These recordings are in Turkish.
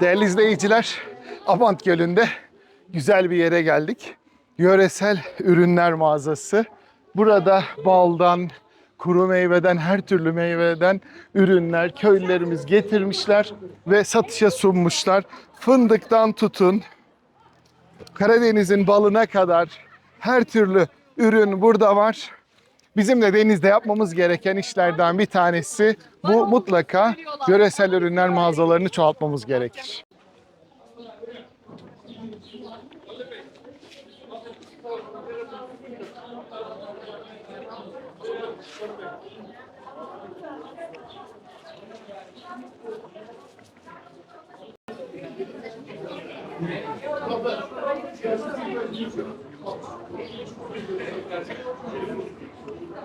Değerli izleyiciler, Abant Gölü'nde güzel bir yere geldik. Yöresel ürünler mağazası. Burada baldan, kuru meyveden, her türlü meyveden ürünler köylülerimiz getirmişler ve satışa sunmuşlar. Fındıktan tutun, Karadeniz'in balına kadar her türlü ürün burada var. Bizim de denizde yapmamız gereken işlerden bir tanesi bu mutlaka yöresel ürünler mağazalarını çoğaltmamız gerekir.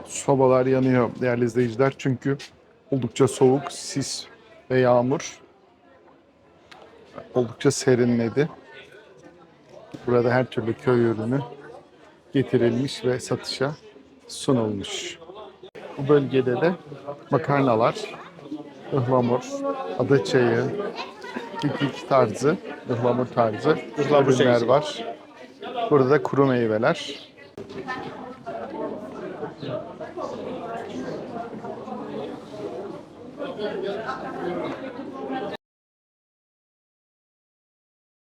Sobalar yanıyor değerli izleyiciler çünkü oldukça soğuk, sis ve yağmur. Oldukça serinledi. Burada her türlü köy ürünü getirilmiş ve satışa sunulmuş. Bu bölgede de makarnalar, ıhlamur, ada çayı, kekik tarzı, ıhlamur tarzı Ihlamur ürünler çayı. var. Burada da kuru meyveler.